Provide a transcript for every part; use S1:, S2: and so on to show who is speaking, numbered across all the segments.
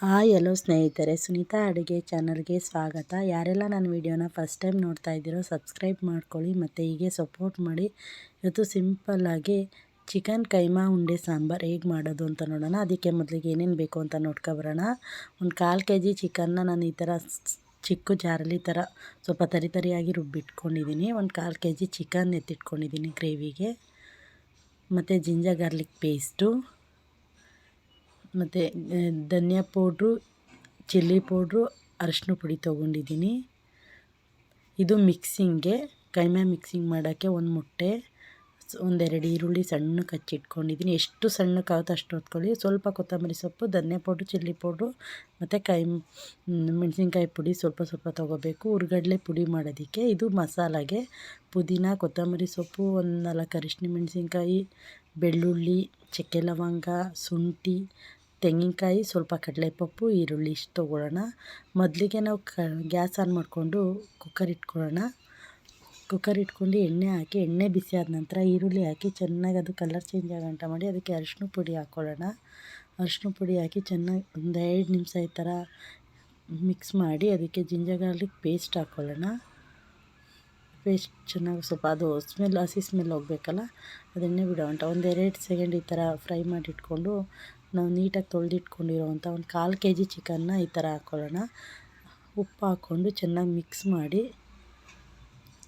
S1: Hi, hello ಸ್ನೇಹಿತರೆ. ಸುನೀತಾ ಅಡುಗೆ ಚಾನಲ್ಗೆ ಸ್ವಾಗತ. ಯಾರೆಲ್ಲ ನನ್ನ ವೀಡಿಯೋನ ಫಸ್ಟ್ ಟೈಮ್ ನೋಡ್ತಾ ಇದ್ದೀರೋ ಸಬ್ಸ್ಕ್ರೈಬ್ ಮಾಡ್ಕೊಳ್ಳಿ ಮತ್ತು ಹೀಗೆ ಸಪೋರ್ಟ್ ಮಾಡಿ. ಇವತ್ತು ಸಿಂಪಲ್ಲಾಗಿ ಚಿಕನ್ ಕೈಮಾ ಉಂಡೆ ಸಾಂಬಾರು ಹೇಗೆ ಮಾಡೋದು ಅಂತ ನೋಡೋಣ. ಅದಕ್ಕೆ ಮೊದಲಿಗೆ ಏನೇನು ಬೇಕು ಅಂತ ನೋಡ್ಕೊಬರೋಣ ಒಂದು ಕಾಲು ಕೆ ಜಿ ಚಿಕನ್ನ ನಾನು ಈ ಥರ ಚಿಕ್ಕ ಜಾರಲ್ಲಿ ಈ ಥರ ಸ್ವಲ್ಪ ತರಿ ತರಿಯಾಗಿ ರುಬ್ಬಿಟ್ಕೊಂಡಿದ್ದೀನಿ ಒಂದು ಕಾಲು ಕೆ ಜಿ ಚಿಕನ್ ಎತ್ತಿಟ್ಕೊಂಡಿದ್ದೀನಿ ಗ್ರೇವಿಗೆ. ಮತ್ತು ಜಿಂಜರ್ ಗಾರ್ಲಿಕ್ ಪೇಸ್ಟು. ಮತ್ತು ಧನಿಯಾ ಪೌಡ್ರು, ಚಿಲ್ಲಿ ಪೌಡ್ರು ಅರಶಿನ ಪುಡಿ ತೊಗೊಂಡಿದ್ದೀನಿ. ಇದು ಮಿಕ್ಸಿಂಗ್ಗೆ, ಕೈಮೆ ಮಿಕ್ಸಿಂಗ್ ಮಾಡೋಕ್ಕೆ ಒಂದು ಮೊಟ್ಟೆ ಒಂದೆರಡು ಈರುಳ್ಳಿ ಸಣ್ಣಕ್ಕೆ ಹಚ್ಚಿಟ್ಕೊಂಡಿದ್ದೀನಿ ಎಷ್ಟು ಸಣ್ಣಕ್ಕಾಗುತ್ತೆ ಅಷ್ಟು ಹೊತ್ಕೊಳ್ಳಿ. ಸ್ವಲ್ಪ ಕೊತ್ತಂಬರಿ ಸೊಪ್ಪು, ಧನಿಯಾ ಪೌಡ್ರು, ಚಿಲ್ಲಿ ಪೌಡ್ರು, ಮತ್ತು ಕೈ ಮೆಣಸಿನ್ಕಾಯಿ ಪುಡಿ ಸ್ವಲ್ಪ ಸ್ವಲ್ಪ ತೊಗೋಬೇಕು. ಹುರ್ಗಡ್ಲೆ ಪುಡಿ ಮಾಡೋದಕ್ಕೆ ಇದು ಮಸಾಲಾಗೆ ಪುದೀನ, ಕೊತ್ತಂಬರಿ ಸೊಪ್ಪು, ಒಂದು ನಾಲ್ಕು ಅರಿಶಿನ ಮೆಣಸಿನ್ಕಾಯಿ, ಬೆಳ್ಳುಳ್ಳಿ, ಚಕ್ಕೆ ಲವಂಗ, ಶುಂಠಿ ತೆಂಗಿನಕಾಯಿ, ಸ್ವಲ್ಪ ಕಡಲೆಪಪ್ಪು, ಈರುಳ್ಳಿ ಇಷ್ಟು ತೊಗೊಳ್ಳೋಣ. ಮೊದಲಿಗೆ ನಾವು ಕ, ಗ್ಯಾಸ್ ಆನ್ ಮಾಡಿಕೊಂಡು ಕುಕ್ಕರ್ ಇಟ್ಕೊಳ್ಳೋಣ. ಕುಕ್ಕರ್ ಇಟ್ಕೊಂಡು ಎಣ್ಣೆ ಹಾಕಿ, ಎಣ್ಣೆ ಬಿಸಿ ಆದ ನಂತರ ಈರುಳ್ಳಿ ಹಾಕಿ, ಚೆನ್ನಾಗಿ ಅದು ಕಲರ್ ಚೇಂಜ್ ಆಗಂಟ ಮಾಡಿ ಅದಕ್ಕೆ ಅರಿಶಿನ ಪುಡಿ ಹಾಕ್ಕೊಳ್ಳೋಣ ಅರಿಶಿನ ಪುಡಿ ಹಾಕಿ ಚೆನ್ನಾಗಿ ಒಂದು ಎರಡು ನಿಮಿಷ ಈ ಥರ ಮಿಕ್ಸ್ ಮಾಡಿ ಅದಕ್ಕೆ ಜಿಂಜರ್ ಗಾರ್ಲಿಕ್ ಪೇಸ್ಟ್ ಹಾಕ್ಕೊಳ್ಳೋಣ ಪೇಸ್ಟ್ ಚೆನ್ನಾಗಿ ಸ್ವಲ್ಪ ಅದು ಸ್ಮೆಲ್ ಹಸಿ ಸ್ಮೆಲ್ ಹೋಗಬೇಕಲ್ಲ, ಅದನ್ನೇ ಬಿಡೋಂಟ ಒಂದೆರಡು ಸೆಕೆಂಡ್ ಈ ಥರ ಫ್ರೈ ಮಾಡಿ ಇಟ್ಕೊಂಡು ನಾವು ನೀಟಾಗಿ ತೊಳೆದಿಟ್ಕೊಂಡಿರೋವಂಥ ಒಂದು ಕಾಲು ಕೆ ಜಿ ಚಿಕನ್ನ ಈ ಥರ ಹಾಕ್ಕೊಳ್ಳೋಣ ಉಪ್ಪು ಹಾಕ್ಕೊಂಡು ಚೆನ್ನಾಗಿ ಮಿಕ್ಸ್ ಮಾಡಿ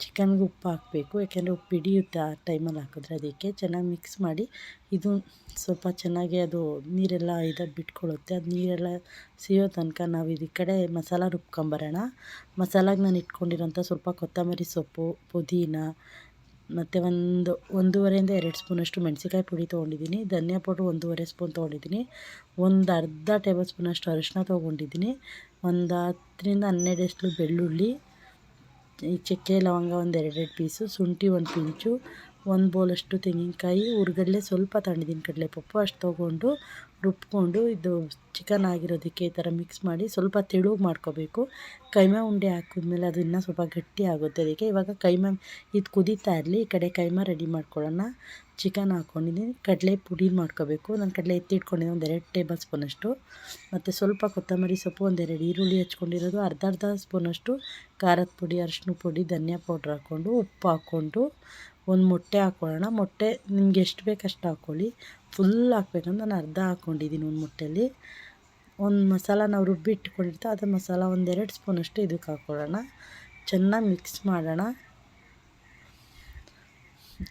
S1: ಚಿಕನ್ಗೆ ಉಪ್ಪು ಹಾಕಬೇಕು. ಯಾಕೆಂದರೆ ಉಪ್ಪು ಹಿಡಿಯುತ್ತೆ ಆ ಟೈಮಲ್ಲಿ ಹಾಕಿದ್ರೆ ಅದಕ್ಕೆ. ಚೆನ್ನಾಗಿ ಮಿಕ್ಸ್ ಮಾಡಿ ಇದು ಸ್ವಲ್ಪ ಚೆನ್ನಾಗಿ ಅದು ನೀರೆಲ್ಲ ಇದಾಗಿ ಬಿಟ್ಕೊಳ್ಳುತ್ತೆ. ಅದು ನೀರೆಲ್ಲ ಸಿಯೋ ತನಕ ನಾವು ಇದು ಕಡೆ ಮಸಾಲ ರುಬ್ಕೊಂಬರೋಣ. ಮಸಾಲಾಗೆ ನಾನು ಇಟ್ಕೊಂಡಿರೋಂಥ ಸ್ವಲ್ಪ ಕೊತ್ತಂಬರಿ ಸೊಪ್ಪು, ಪುದೀನ ಮತ್ತು ಒಂದು, ಒಂದೂವರೆಯಿಂದ ಎರಡು ಸ್ಪೂನಷ್ಟು ಮೆಣಸಿಕಾಯಿ ಪುಡಿ ತೊಗೊಂಡಿದ್ದೀನಿ. ಧನಿಯಾ ಪೌಡ್ರ್ ಒಂದೂವರೆ ಸ್ಪೂನ್ ತೊಗೊಂಡಿದ್ದೀನಿ. ಒಂದು ಅರ್ಧ ಟೇಬಲ್ ಸ್ಪೂನಷ್ಟು ಅರಿಶಿನ ತೊಗೊಂಡಿದ್ದೀನಿ. ಒಂದು ಹತ್ತರಿಂದ ಹನ್ನೆರಡಷ್ಟು ಬೆಳ್ಳುಳ್ಳಿ, ಈ ಚಕ್ಕೆ, ಲವಂಗ ಒಂದು ಎರಡೆರಡು ಪೀಸು, ಶುಂಠಿ ಒಂದು ಪಿಂಚು ಒಂದು ಬೌಲಷ್ಟು ತೆಂಗಿನಕಾಯಿ, ಹುರ್ಗಡ್ಲೆ ಸ್ವಲ್ಪ ತಣ್ಣಿದಿನ ಕಡಲೆ ಪಪ್ಪು ಅಷ್ಟು ತೊಗೊಂಡು ರುಬ್ಕೊಂಡು ಇದು ಚಿಕನ್ ಆಗಿರೋದಕ್ಕೆ ಈ ಥರ ಮಿಕ್ಸ್ ಮಾಡಿ ಸ್ವಲ್ಪ ತೆಳು ಮಾಡ್ಕೋಬೇಕು. ಕೈಮೆ ಉಂಡೆ ಹಾಕಿದ್ಮೇಲೆ ಅದು ಇನ್ನೂ ಸ್ವಲ್ಪ ಗಟ್ಟಿ ಆಗುತ್ತೆ ಅದಕ್ಕೆ ಇವಾಗ ಕೈಮೆ ಇದು ಕುದೀತಾ ಇರಲಿ, ಈ ಕಡೆ ಕೈಮಾ ರೆಡಿ ಮಾಡ್ಕೊಳ್ಳೋಣ. ಚಿಕನ್ ಹಾಕ್ಕೊಂಡಿದ್ದೀನಿ ಕಡಲೆ ಪುಡಿ ಮಾಡ್ಕೋಬೇಕು. ನಾನು ಕಡಲೆ ಎತ್ತಿಟ್ಕೊಂಡಿದ್ದೆ ಒಂದು ಎರಡು ಟೇಬಲ್ ಸ್ಪೂನಷ್ಟು ಮತ್ತು ಸ್ವಲ್ಪ ಕೊತ್ತಂಬರಿ ಸೊಪ್ಪು ಒಂದೆರಡು ಈರುಳ್ಳಿ ಹಚ್ಕೊಂಡಿರೋದು, ಅರ್ಧ ಅರ್ಧ ಸ್ಪೂನಷ್ಟು ಖಾರದ ಪುಡಿ ಅರಿಶಿನ ಪುಡಿ, ಧನಿಯಾ ಪೌಡ್ರ್ ಹಾಕ್ಕೊಂಡು, ಉಪ್ಪು ಹಾಕ್ಕೊಂಡು ಒಂದು ಮೊಟ್ಟೆ ಹಾಕ್ಕೊಳ್ಳೋಣ ಮೊಟ್ಟೆ ನಿಮ್ಗೆ ಎಷ್ಟು ಬೇಕು ಅಷ್ಟು ಹಾಕ್ಕೊಳ್ಳಿ ಫುಲ್ ಹಾಕ್ಬೇಕಂದ್ರೆ ನಾನು ಅರ್ಧ ಹಾಕ್ಕೊಂಡಿದ್ದೀನಿ ಒಂದು ಮೊಟ್ಟೆಯಲ್ಲಿ ಒಂದು ಮಸಾಲ ನಾವು ರುಬ್ಬಿ ಇಟ್ಕೊಂಡಿರ್ತೀವಿ ಅದು ಮಸಾಲ ಒಂದೆರಡು ಸ್ಪೂನಷ್ಟು ಇದಕ್ಕೆ ಹಾಕ್ಕೊಳ್ಳೋಣ ಚೆನ್ನಾಗಿ ಮಿಕ್ಸ್ ಮಾಡೋಣ.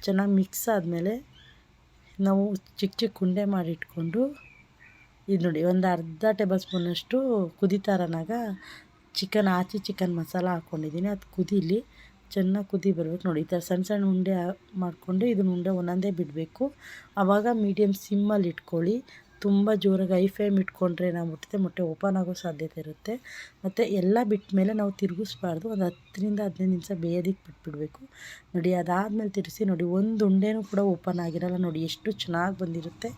S1: ಚೆನ್ನಾಗಿ ಮಿಕ್ಸ್ ಆದಮೇಲೆ ನಾವು ಚಿಕ್ಕ ಚಿಕ್ಕ ಉಂಡೆ ಮಾಡಿಟ್ಕೊಂಡು ಇದು ನೋಡಿ, ಒಂದು ಅರ್ಧ ಟೇಬಲ್ ಸ್ಪೂನಷ್ಟು ಕುದಿತಾರನಾಗ ಚಿಕನ್, ಆಚಿ ಚಿಕನ್ ಮಸಾಲ ಹಾಕ್ಕೊಂಡಿದ್ದೀನಿ ಅದು ಕುದೀಲಿ. ಚೆನ್ನಾಗಿ ಕುದಿ ಬರಬೇಕು ನೋಡಿ. ಈ ಥರ ಸಣ್ಣ ಸಣ್ಣ ಉಂಡೆ ಮಾಡಿಕೊಂಡು ಇದನ್ನ ಉಂಡೆ ಒಂದೊಂದೇ ಬಿಡಬೇಕು. ಆವಾಗ ಮೀಡಿಯಮ್ ಸಿಮ್ಮಲ್ಲಿ ಇಟ್ಕೊಳ್ಳಿ. ತುಂಬ ಜೋರಾಗಿ ಐ ಫ್ಲೇಮ್ ಇಟ್ಕೊಂಡ್ರೆ ನಾವು ಮುಟ್ಟಿದೆ ಮೊಟ್ಟೆ ಓಪನ್ ಆಗೋ ಸಾಧ್ಯತೆ ಇರುತ್ತೆ. ಮತ್ತು ಎಲ್ಲ ಬಿಟ್ಟ ಮೇಲೆ ನಾವು ತಿರುಗಿಸ್ಬಾರ್ದು. ಒಂದು ಹತ್ತರಿಂದ ಹದಿನೈದು ನಿಮಿಷ ಬೇಯೋದಕ್ಕೆ ಬಿಟ್ಬಿಡಬೇಕು. ನೋಡಿ, ಅದಾದಮೇಲೆ ತಿರುಗಿಸಿ ನೋಡಿ, ಒಂದು ಉಂಡೆನೂ ಕೂಡ ಓಪನ್ ಆಗಿರಲ್ಲ ನೋಡಿ, ಎಷ್ಟು ಚೆನ್ನಾಗಿ ಬಂದಿರುತ್ತೆ.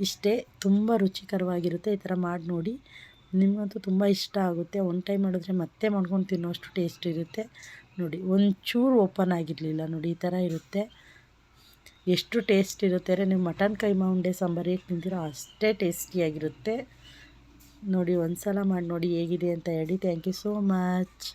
S1: ಇಷ್ಟೇ, ತುಂಬ ರುಚಿಕರವಾಗಿರುತ್ತೆ. ಈ ಥರ ಮಾಡಿ ನೋಡಿ. ನಿಮಗಂತೂ ತುಂಬ ಇಷ್ಟ ಆಗುತ್ತೆ. ಒನ್ ಟೈಮ್ ಮಾಡಿದ್ರೆ ಮತ್ತೆ ಮಾಡ್ಕೊಂಡು ತಿನ್ನೋಷ್ಟು ಟೇಸ್ಟ್ ಇರುತ್ತೆ. ನೋಡಿ, ಒಂಚೂರು ಓಪನ್ ಆಗಿರಲಿಲ್ಲ ನೋಡಿ, ಈ ಥರ ಇರುತ್ತೆ. ಎಷ್ಟು ಟೇಸ್ಟ್ ಇರುತ್ತೆ ಅಂದರೆ, ನೀವು ಮಟನ್ ಕೈಮಾ ಉಂಡೆ ಸಾಂಬಾರು ಹೇಗೆ ತಿಂತೀರೋ ಅಷ್ಟೇ ಟೇಸ್ಟಿಯಾಗಿರುತ್ತೆ ನೋಡಿ ಒಂದು ಸಲ ಮಾಡಿ ನೋಡಿ ಹೇಗಿದೆ ಅಂತ ಹೇಳಿ. Thank you so much